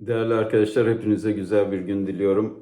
Değerli arkadaşlar hepinize güzel bir gün diliyorum.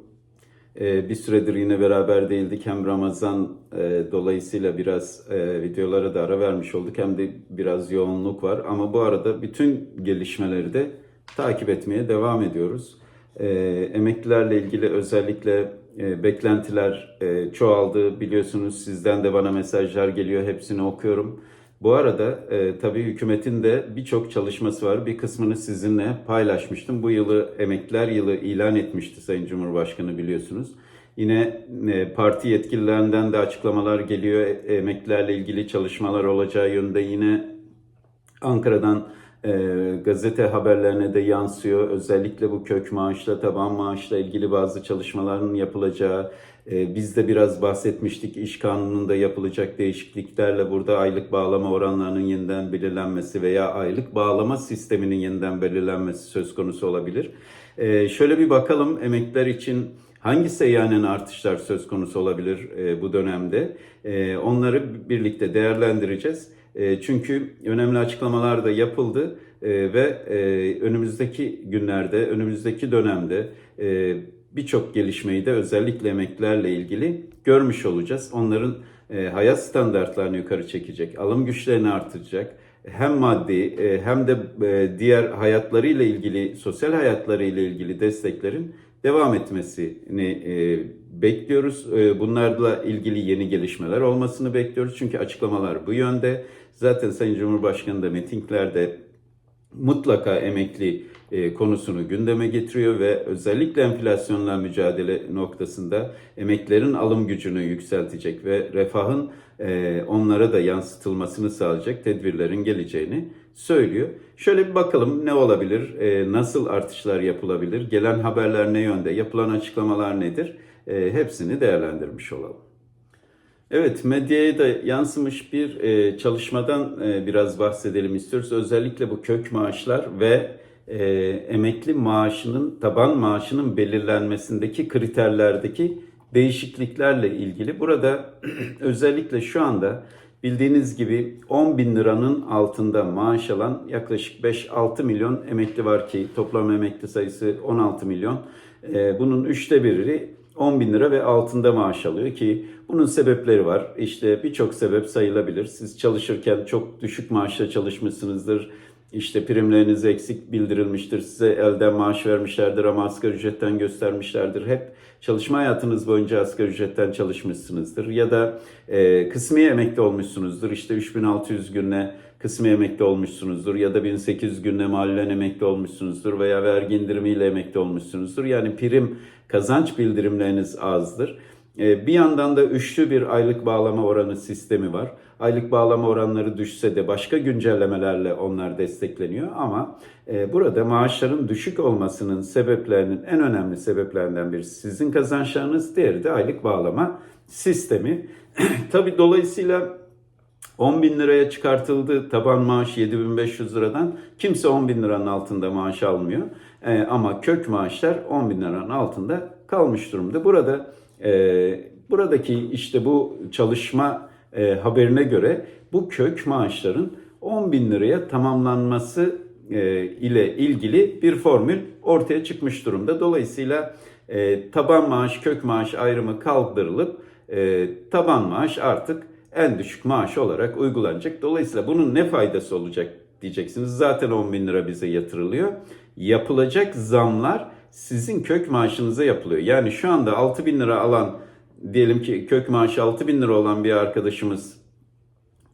Ee, bir süredir yine beraber değildik. Hem Ramazan e, dolayısıyla biraz e, videolara da ara vermiş olduk hem de biraz yoğunluk var. Ama bu arada bütün gelişmeleri de takip etmeye devam ediyoruz. Ee, emeklilerle ilgili özellikle e, beklentiler çoğaldı. Biliyorsunuz sizden de bana mesajlar geliyor. Hepsini okuyorum. Bu arada e, tabii hükümetin de birçok çalışması var. Bir kısmını sizinle paylaşmıştım. Bu yılı emekliler yılı ilan etmişti Sayın Cumhurbaşkanı biliyorsunuz. Yine e, parti yetkililerinden de açıklamalar geliyor. E, Emeklilerle ilgili çalışmalar olacağı yönünde yine Ankara'dan e, gazete haberlerine de yansıyor. Özellikle bu kök maaşla, taban maaşla ilgili bazı çalışmaların yapılacağı, biz de biraz bahsetmiştik iş kanununda yapılacak değişikliklerle burada aylık bağlama oranlarının yeniden belirlenmesi veya aylık bağlama sisteminin yeniden belirlenmesi söz konusu olabilir. E, şöyle bir bakalım emekliler için hangi seyyanen artışlar söz konusu olabilir e, bu dönemde? E, onları birlikte değerlendireceğiz. Çünkü önemli açıklamalar da yapıldı e, ve e, önümüzdeki günlerde, önümüzdeki dönemde birçok gelişmeyi de özellikle emeklilerle ilgili görmüş olacağız. Onların e, hayat standartlarını yukarı çekecek, alım güçlerini artıracak. Hem maddi e, hem de e, diğer hayatlarıyla ilgili, sosyal hayatlarıyla ilgili desteklerin devam etmesini e, bekliyoruz. E, bunlarla ilgili yeni gelişmeler olmasını bekliyoruz. Çünkü açıklamalar bu yönde. Zaten Sayın Cumhurbaşkanı da mitinglerde mutlaka emekli e, konusunu gündeme getiriyor ve özellikle enflasyonla mücadele noktasında emeklerin alım gücünü yükseltecek ve refahın e, onlara da yansıtılmasını sağlayacak tedbirlerin geleceğini söylüyor. Şöyle bir bakalım ne olabilir, e, nasıl artışlar yapılabilir, gelen haberler ne yönde, yapılan açıklamalar nedir, e, hepsini değerlendirmiş olalım. Evet, medyaya da yansımış bir e, çalışmadan e, biraz bahsedelim istiyoruz. Özellikle bu kök maaşlar ve e, emekli maaşının, taban maaşının belirlenmesindeki kriterlerdeki değişikliklerle ilgili. Burada özellikle şu anda bildiğiniz gibi 10 bin liranın altında maaş alan yaklaşık 5-6 milyon emekli var ki toplam emekli sayısı 16 milyon. E, bunun üçte biri 10 bin lira ve altında maaş alıyor ki bunun sebepleri var. İşte birçok sebep sayılabilir. Siz çalışırken çok düşük maaşla çalışmışsınızdır. İşte primleriniz eksik bildirilmiştir. Size elden maaş vermişlerdir ama asgari ücretten göstermişlerdir. Hep çalışma hayatınız boyunca asgari ücretten çalışmışsınızdır. Ya da e, kısmi emekli olmuşsunuzdur. İşte 3600 günle kısmi emekli olmuşsunuzdur. Ya da 1800 günle mahallen emekli olmuşsunuzdur. Veya vergi indirimiyle emekli olmuşsunuzdur. Yani prim kazanç bildirimleriniz azdır. Ee, Bir yandan da üçlü bir aylık bağlama oranı sistemi var. Aylık bağlama oranları düşse de başka güncellemelerle onlar destekleniyor ama e, burada maaşların düşük olmasının sebeplerinin en önemli sebeplerinden birisi sizin kazançlarınız, diğeri de aylık bağlama sistemi. Tabi dolayısıyla 10 bin liraya çıkartıldı taban maaş 7500 liradan. Kimse 10 bin liranın altında maaş almıyor. Ee, ama kök maaşlar 10 bin liranın altında kalmış durumda. Burada e, buradaki işte bu çalışma e, haberine göre bu kök maaşların 10 bin liraya tamamlanması e, ile ilgili bir formül ortaya çıkmış durumda. Dolayısıyla e, taban maaş, kök maaş ayrımı kaldırılıp e, taban maaş artık en düşük maaş olarak uygulanacak. Dolayısıyla bunun ne faydası olacak diyeceksiniz. Zaten 10 bin lira bize yatırılıyor. Yapılacak zamlar sizin kök maaşınıza yapılıyor. Yani şu anda 6 bin lira alan diyelim ki kök maaşı 6 bin lira olan bir arkadaşımız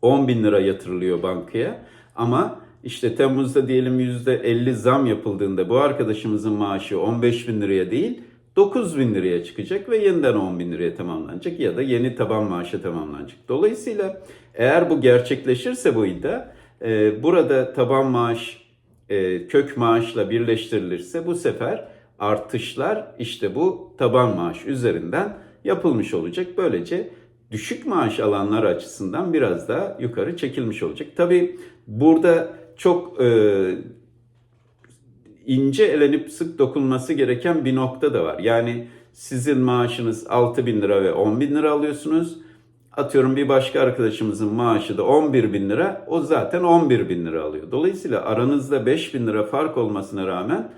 10 bin lira yatırılıyor bankaya. Ama işte Temmuz'da diyelim %50 zam yapıldığında bu arkadaşımızın maaşı 15 bin liraya değil 9 bin liraya çıkacak ve yeniden 10 bin liraya tamamlanacak ya da yeni taban maaşı tamamlanacak. Dolayısıyla eğer bu gerçekleşirse bu iddia e, burada taban maaş e, kök maaşla birleştirilirse bu sefer artışlar işte bu taban maaş üzerinden yapılmış olacak. Böylece düşük maaş alanlar açısından biraz daha yukarı çekilmiş olacak. Tabi burada çok e, ince elenip sık dokunması gereken bir nokta da var. Yani sizin maaşınız 6 bin lira ve 10 bin lira alıyorsunuz. Atıyorum bir başka arkadaşımızın maaşı da 11 bin lira. O zaten 11 bin lira alıyor. Dolayısıyla aranızda 5 bin lira fark olmasına rağmen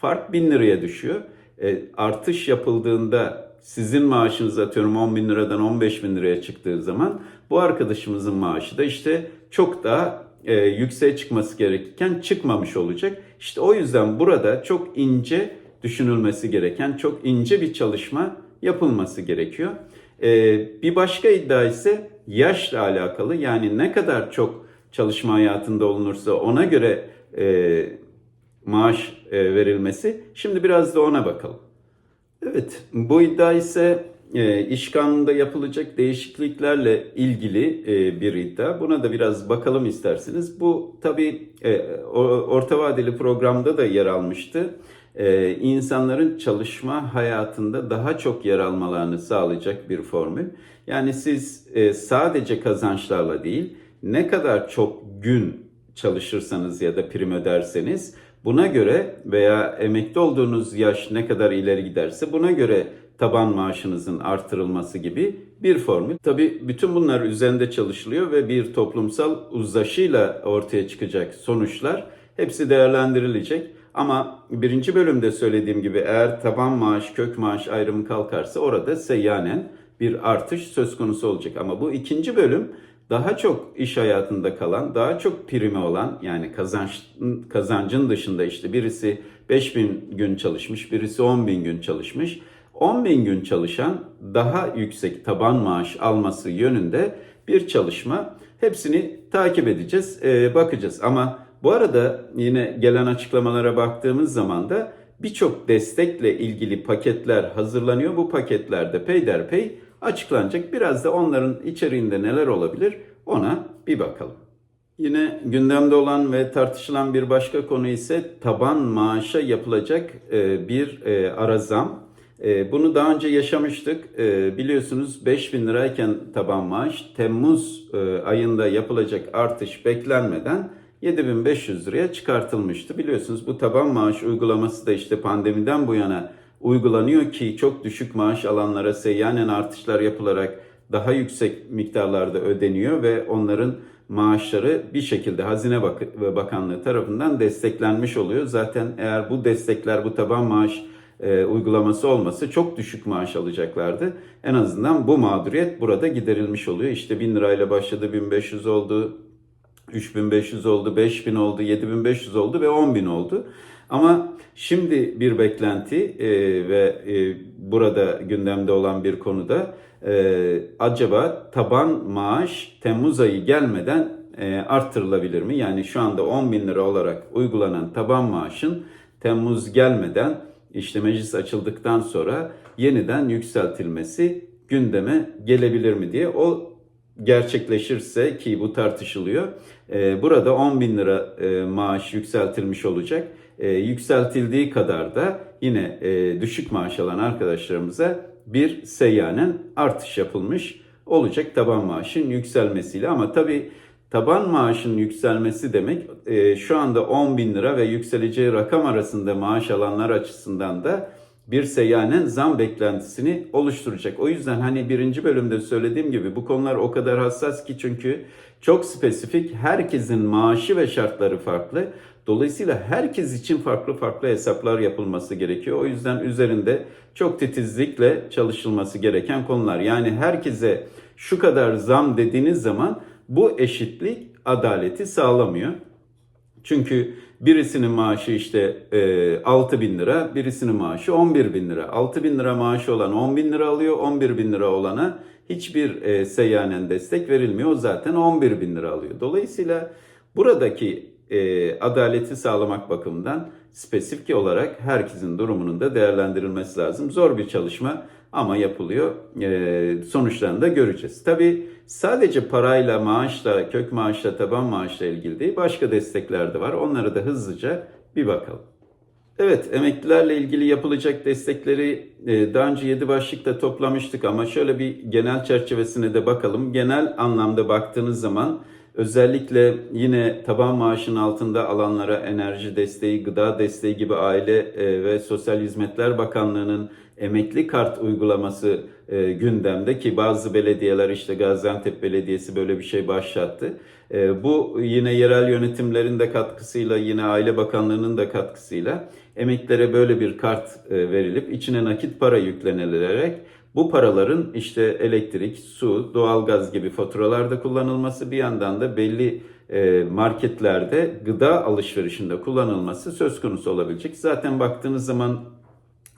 fark 1000 liraya düşüyor. E, artış yapıldığında sizin maaşınız atıyorum 10 bin liradan 15 bin liraya çıktığı zaman bu arkadaşımızın maaşı da işte çok daha e, yükseğe çıkması gerekirken çıkmamış olacak. İşte o yüzden burada çok ince düşünülmesi gereken çok ince bir çalışma yapılması gerekiyor. E, bir başka iddia ise yaşla alakalı yani ne kadar çok çalışma hayatında olunursa ona göre e, maaş e, verilmesi. Şimdi biraz da ona bakalım. Evet, bu iddia ise e, iş kanununda yapılacak değişikliklerle ilgili e, bir iddia. Buna da biraz bakalım isterseniz. Bu tabii e, orta vadeli programda da yer almıştı. E, insanların çalışma hayatında daha çok yer almalarını sağlayacak bir formül. Yani siz e, sadece kazançlarla değil, ne kadar çok gün çalışırsanız ya da prim öderseniz buna göre veya emekli olduğunuz yaş ne kadar ileri giderse buna göre taban maaşınızın artırılması gibi bir formül. Tabii bütün bunlar üzerinde çalışılıyor ve bir toplumsal uzlaşıyla ortaya çıkacak sonuçlar hepsi değerlendirilecek. Ama birinci bölümde söylediğim gibi eğer taban maaş, kök maaş ayrımı kalkarsa orada seyyanen bir artış söz konusu olacak. Ama bu ikinci bölüm daha çok iş hayatında kalan, daha çok primi olan yani kazanç, kazancın dışında işte birisi 5000 gün çalışmış, birisi 10 bin gün çalışmış. 10 bin gün çalışan daha yüksek taban maaş alması yönünde bir çalışma. Hepsini takip edeceğiz, e, bakacağız. Ama bu arada yine gelen açıklamalara baktığımız zaman da birçok destekle ilgili paketler hazırlanıyor. Bu paketlerde peyderpey açıklanacak. Biraz da onların içeriğinde neler olabilir ona bir bakalım. Yine gündemde olan ve tartışılan bir başka konu ise taban maaşa yapılacak e, bir e, ara zam. E, Bunu daha önce yaşamıştık. E, Biliyorsunuz 5000 lirayken taban maaş Temmuz e, ayında yapılacak artış beklenmeden 7500 liraya çıkartılmıştı. Biliyorsunuz bu taban maaş uygulaması da işte pandemiden bu yana uygulanıyor ki çok düşük maaş alanlara seyyanen artışlar yapılarak daha yüksek miktarlarda ödeniyor ve onların maaşları bir şekilde Hazine Bakanlığı tarafından desteklenmiş oluyor. Zaten eğer bu destekler bu taban maaş e, uygulaması olması çok düşük maaş alacaklardı. En azından bu mağduriyet burada giderilmiş oluyor. İşte 1000 lirayla başladı 1500 oldu, 3500 oldu, 5000 oldu, 7500 oldu ve 10000 oldu. Ama şimdi bir beklenti e, ve e, burada gündemde olan bir konuda e, acaba taban maaş Temmuz ayı gelmeden e, arttırılabilir mi? Yani şu anda 10 bin lira olarak uygulanan taban maaşın Temmuz gelmeden işte meclis açıldıktan sonra yeniden yükseltilmesi gündeme gelebilir mi diye o gerçekleşirse ki bu tartışılıyor. e, Burada 10 bin lira e, maaş yükseltilmiş olacak. E, Yükseltildiği kadar da yine düşük maaş alan arkadaşlarımıza bir seyyanen artış yapılmış olacak taban maaşın yükselmesiyle. Ama tabii taban maaşın yükselmesi demek e, şu anda 10 bin lira ve yükseleceği rakam arasında maaş alanlar açısından da bir seyyanen zam beklentisini oluşturacak. O yüzden hani birinci bölümde söylediğim gibi bu konular o kadar hassas ki çünkü çok spesifik herkesin maaşı ve şartları farklı. Dolayısıyla herkes için farklı farklı hesaplar yapılması gerekiyor. O yüzden üzerinde çok titizlikle çalışılması gereken konular. Yani herkese şu kadar zam dediğiniz zaman bu eşitlik adaleti sağlamıyor. Çünkü birisinin maaşı işte e, 6 bin lira, birisinin maaşı 11 bin lira. 6 bin lira maaşı olan 10 bin lira alıyor, 11 bin lira olana hiçbir e, seyyanen destek verilmiyor. O zaten 11 bin lira alıyor. Dolayısıyla buradaki e, adaleti sağlamak bakımından spesifik olarak herkesin durumunun da değerlendirilmesi lazım. Zor bir çalışma ama yapılıyor. E, sonuçlarını da göreceğiz. Tabii sadece parayla, maaşla, kök maaşla, taban maaşla ilgili değil başka destekler de var. Onlara da hızlıca bir bakalım. Evet, emeklilerle ilgili yapılacak destekleri e, daha önce 7 başlıkta toplamıştık ama şöyle bir genel çerçevesine de bakalım. Genel anlamda baktığınız zaman özellikle yine taban maaşın altında alanlara enerji desteği, gıda desteği gibi Aile e, ve Sosyal Hizmetler Bakanlığı'nın emekli kart uygulaması e, gündemde ki bazı belediyeler işte Gaziantep Belediyesi böyle bir şey başlattı. E, bu yine yerel yönetimlerin de katkısıyla yine Aile Bakanlığı'nın da katkısıyla emeklilere böyle bir kart verilip içine nakit para yüklenilerek bu paraların işte elektrik, su, doğalgaz gibi faturalarda kullanılması bir yandan da belli e, marketlerde gıda alışverişinde kullanılması söz konusu olabilecek. Zaten baktığınız zaman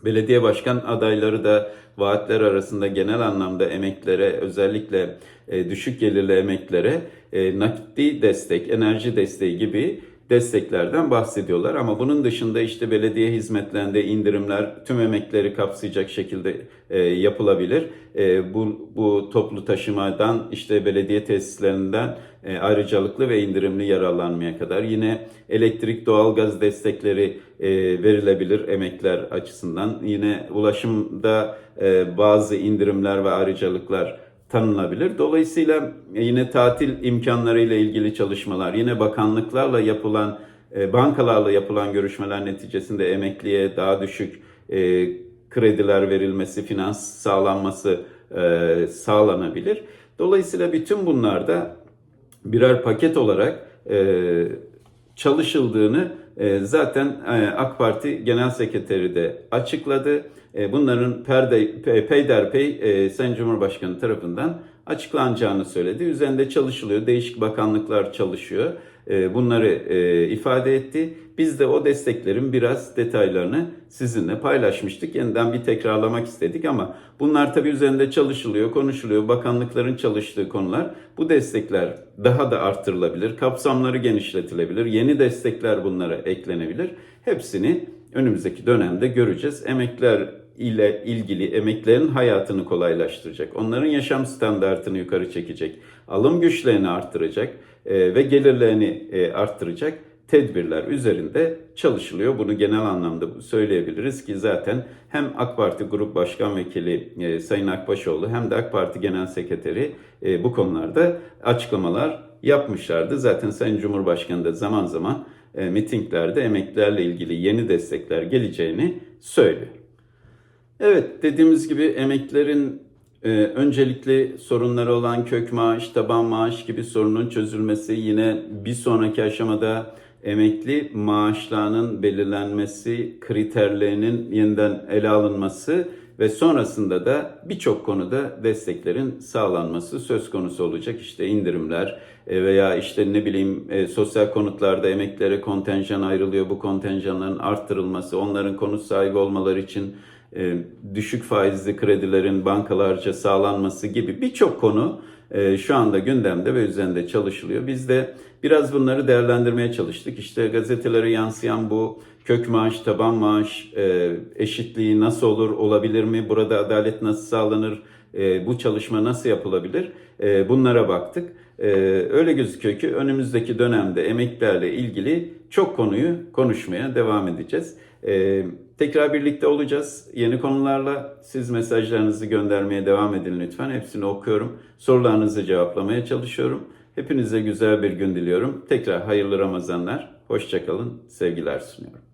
belediye başkan adayları da vaatler arasında genel anlamda emeklere özellikle e, düşük gelirli emeklere e, nakdi destek, enerji desteği gibi desteklerden bahsediyorlar. Ama bunun dışında işte belediye hizmetlerinde indirimler tüm emekleri kapsayacak şekilde e, yapılabilir. E, bu, bu toplu taşımadan işte belediye tesislerinden e, ayrıcalıklı ve indirimli yararlanmaya kadar yine elektrik, doğalgaz destekleri e, verilebilir emekler açısından. Yine ulaşımda e, bazı indirimler ve ayrıcalıklar tanınabilir. Dolayısıyla yine tatil imkanları ile ilgili çalışmalar, yine bakanlıklarla yapılan, e, bankalarla yapılan görüşmeler neticesinde emekliye daha düşük e, krediler verilmesi, finans sağlanması e, sağlanabilir. Dolayısıyla bütün bunlarda birer paket olarak çalışıldığını zaten AK Parti Genel Sekreteri de açıkladı. E, bunların perde, peyderpey e, Sayın Cumhurbaşkanı tarafından açıklanacağını söyledi. Üzerinde çalışılıyor. Değişik bakanlıklar çalışıyor. E, bunları ifade etti. Biz de o desteklerin biraz detaylarını sizinle paylaşmıştık. Yeniden bir tekrarlamak istedik ama bunlar tabii üzerinde çalışılıyor, konuşuluyor. Bakanlıkların çalıştığı konular. Bu destekler daha da arttırılabilir. Kapsamları genişletilebilir. Yeni destekler bunlara eklenebilir. Hepsini önümüzdeki dönemde göreceğiz. Emekler ile ilgili emeklerin hayatını kolaylaştıracak, onların yaşam standartını yukarı çekecek, alım güçlerini arttıracak e, ve gelirlerini e, arttıracak tedbirler üzerinde çalışılıyor. Bunu genel anlamda söyleyebiliriz ki zaten hem AK Parti Grup Başkan Vekili e, Sayın Akbaşoğlu hem de AK Parti Genel Sekreteri e, bu konularda açıklamalar yapmışlardı. Zaten Sayın Cumhurbaşkanı da zaman zaman mitinglerde emeklilerle ilgili yeni destekler geleceğini söylüyor. Evet dediğimiz gibi emeklilerin e, öncelikli sorunları olan kök maaş, taban maaş gibi sorunun çözülmesi yine bir sonraki aşamada emekli maaşlarının belirlenmesi, kriterlerinin yeniden ele alınması ve sonrasında da birçok konuda desteklerin sağlanması söz konusu olacak. İşte indirimler e, veya işte ne bileyim e, sosyal konutlarda emeklilere kontenjan ayrılıyor. Bu kontenjanların arttırılması, onların konut sahibi olmaları için düşük faizli kredilerin bankalarca sağlanması gibi birçok konu e, şu anda gündemde ve üzerinde çalışılıyor. Biz de biraz bunları değerlendirmeye çalıştık. İşte gazetelere yansıyan bu kök maaş, taban maaş e, eşitliği nasıl olur, olabilir mi? Burada adalet nasıl sağlanır? Bu çalışma nasıl yapılabilir? Bunlara baktık. Öyle gözüküyor ki önümüzdeki dönemde emeklerle ilgili çok konuyu konuşmaya devam edeceğiz. Tekrar birlikte olacağız. Yeni konularla siz mesajlarınızı göndermeye devam edin lütfen. Hepsini okuyorum. Sorularınızı cevaplamaya çalışıyorum. Hepinize güzel bir gün diliyorum. Tekrar hayırlı Ramazanlar. Hoşçakalın. Sevgiler sunuyorum.